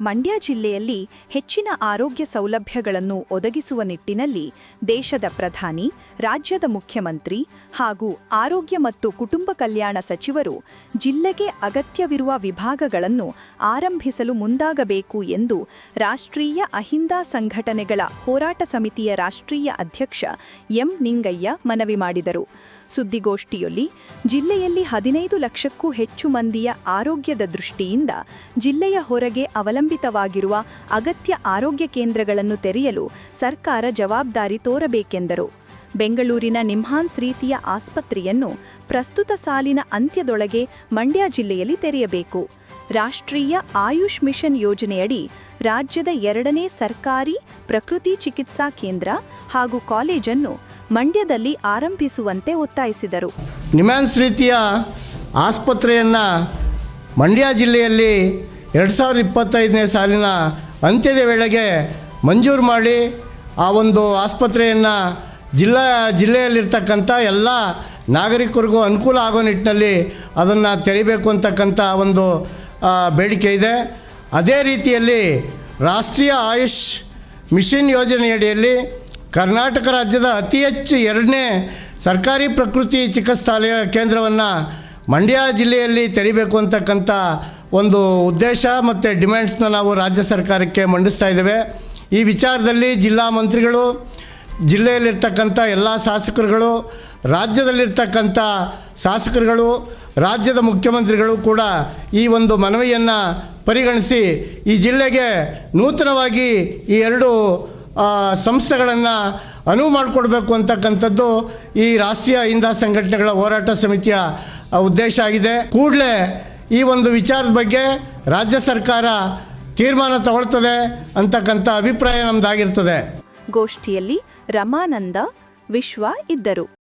ಮಂಡ್ಯ ಜಿಲ್ಲೆಯಲ್ಲಿ ಹೆಚ್ಚಿನ ಆರೋಗ್ಯ ಸೌಲಭ್ಯಗಳನ್ನು ಒದಗಿಸುವ ನಿಟ್ಟಿನಲ್ಲಿ ದೇಶದ ಪ್ರಧಾನಿ, ರಾಜ್ಯದ ಮುಖ್ಯಮಂತ್ರಿ ಹಾಗೂ ಆರೋಗ್ಯ ಮತ್ತು ಕುಟುಂಬ ಕಲ್ಯಾಣ ಸಚಿವರು ಜಿಲ್ಲೆಗೆ ಅಗತ್ಯವಿರುವ ವಿಭಾಗಗಳನ್ನು ಆರಂಭಿಸಲು ಮುಂದಾಗಬೇಕು ಎಂದು ರಾಷ್ಟ್ರೀಯ ಅಹಿಂದ ಸಂಘಟನೆಗಳ ಹೋರಾಟ ಸಮಿತಿಯ ರಾಷ್ಟ್ರೀಯ ಅಧ್ಯಕ್ಷ ಎಂ ನಿಂಗಯ್ಯ ಮನವಿ ಮಾಡಿದರು. ಸುದ್ದಿಗೋಷ್ಠಿಯಲ್ಲಿ ಜಿಲ್ಲೆಯಲ್ಲಿ ಹದಿನೈದು ಲಕ್ಷಕ್ಕೂ ಹೆಚ್ಚು ಮಂದಿಯ ಆರೋಗ್ಯದ ದೃಷ್ಟಿಯಿಂದ ಜಿಲ್ಲೆಯ ಹೊರಗೆ ಅವಲಂಬಿತವಾಗಿರುವ ಅಗತ್ಯ ಆರೋಗ್ಯ ಕೇಂದ್ರಗಳನ್ನು ತೆರೆಯಲು ಸರ್ಕಾರ ಜವಾಬ್ದಾರಿ ತೋರಬೇಕೆಂದರು. ಬೆಂಗಳೂರಿನ ನಿಮ್ಹಾನ್ಸ್ ರೀತಿಯ ಆಸ್ಪತ್ರೆಯನ್ನು ಪ್ರಸ್ತುತ ಸಾಲಿನ ಅಂತ್ಯದೊಳಗೆ ಮಂಡ್ಯ ಜಿಲ್ಲೆಯಲ್ಲಿ ತೆರೆಯಬೇಕು. ರಾಷ್ಟ್ರೀಯ ಆಯುಷ್ ಮಿಷನ್ ಯೋಜನೆಯಡಿ ರಾಜ್ಯದ ಎರಡನೇ ಸರ್ಕಾರಿ ಪ್ರಕೃತಿ ಚಿಕಿತ್ಸಾ ಕೇಂದ್ರ ಹಾಗೂ ಕಾಲೇಜನ್ನು ಮಂಡ್ಯದಲ್ಲಿ ಆರಂಭಿಸುವಂತೆ ಒತ್ತಾಯಿಸಿದರು. ನಿಮ್ಹಾನ್ಸ್ ರೀತಿಯ ಆಸ್ಪತ್ರೆಯನ್ನು ಮಂಡ್ಯ ಜಿಲ್ಲೆಯಲ್ಲಿ ಎರಡು ಸಾವಿರದ ಇಪ್ಪತ್ತೈದನೇ ಸಾಲಿನ ಅಂತ್ಯದ ವೇಳೆಗೆ ಮಂಜೂರು ಮಾಡಿ ಆ ಒಂದು ಆಸ್ಪತ್ರೆಯನ್ನು ಜಿಲ್ಲಾ, ಜಿಲ್ಲೆಯಲ್ಲಿರ್ತಕ್ಕಂಥ ಎಲ್ಲ ನಾಗರಿಕರಿಗೂ ಅನುಕೂಲ ಆಗೋ ನಿಟ್ಟಿನಲ್ಲಿ ಅದನ್ನು ತೆರಿಬೇಕು ಅಂತಕ್ಕಂಥ ಒಂದು ಬೇಡಿಕೆ ಇದೆ. ಅದೇ ರೀತಿಯಲ್ಲಿ ರಾಷ್ಟ್ರೀಯ ಆಯುಷ್ ಮಿಷನ್ ಯೋಜನೆಯಡಿಯಲ್ಲಿ ಕರ್ನಾಟಕ ರಾಜ್ಯದ ಅತಿ ಹೆಚ್ಚು ಎರಡನೇ ಸರ್ಕಾರಿ ಪ್ರಕೃತಿ ಚಿಕಿತ್ಸಾಲಯ ಕೇಂದ್ರವನ್ನು ಮಂಡ್ಯ ಜಿಲ್ಲೆಯಲ್ಲಿ ತೆರಿಬೇಕು ಅಂತಕ್ಕಂಥ ಒಂದು ಉದ್ದೇಶ ಮತ್ತು ಡಿಮ್ಯಾಂಡ್ಸ್ನ ನಾವು ರಾಜ್ಯ ಸರ್ಕಾರಕ್ಕೆ ಮಂಡಿಸ್ತಾ ಇದ್ದೇವೆ. ಈ ವಿಚಾರದಲ್ಲಿ ಜಿಲ್ಲಾ ಮಂತ್ರಿಗಳು, ಜಿಲ್ಲೆಯಲ್ಲಿರ್ತಕ್ಕಂಥ ಎಲ್ಲ ಶಾಸಕರುಗಳು, ರಾಜ್ಯದಲ್ಲಿರ್ತಕ್ಕಂಥ ಶಾಸಕರುಗಳು, ರಾಜ್ಯದ ಮುಖ್ಯಮಂತ್ರಿಗಳು ಕೂಡ ಈ ಒಂದು ಮನವಿಯನ್ನು ಪರಿಗಣಿಸಿ ಈ ಜಿಲ್ಲೆಗೆ ನೂತನವಾಗಿ ಈ ಎರಡು ಸಂಸ್ಥೆಗಳನ್ನು ಅನುವು ಮಾಡಿಕೊಡ್ಬೇಕು ಅಂತಕ್ಕಂಥದ್ದು ಈ ರಾಷ್ಟ್ರೀಯ ಇಂಧ ಸಂಘಟನೆಗಳ ಹೋರಾಟ ಸಮಿತಿಯ ಉದ್ದೇಶ ಆಗಿದೆ. ಕೂಡಲೇ ಈ ಒಂದು ವಿಚಾರದ ಬಗ್ಗೆ ರಾಜ್ಯ ಸರ್ಕಾರ ತೀರ್ಮಾನ ತಗೊಳ್ತದೆ ಅಂತಕ್ಕಂಥ ಅಭಿಪ್ರಾಯ ನಮ್ಮದಾಗಿರ್ತದೆ ಗೋಷ್ಠಿಯಲ್ಲಿ ರಮಾನಂದ, ವಿಶ್ವ ಇದ್ದರು.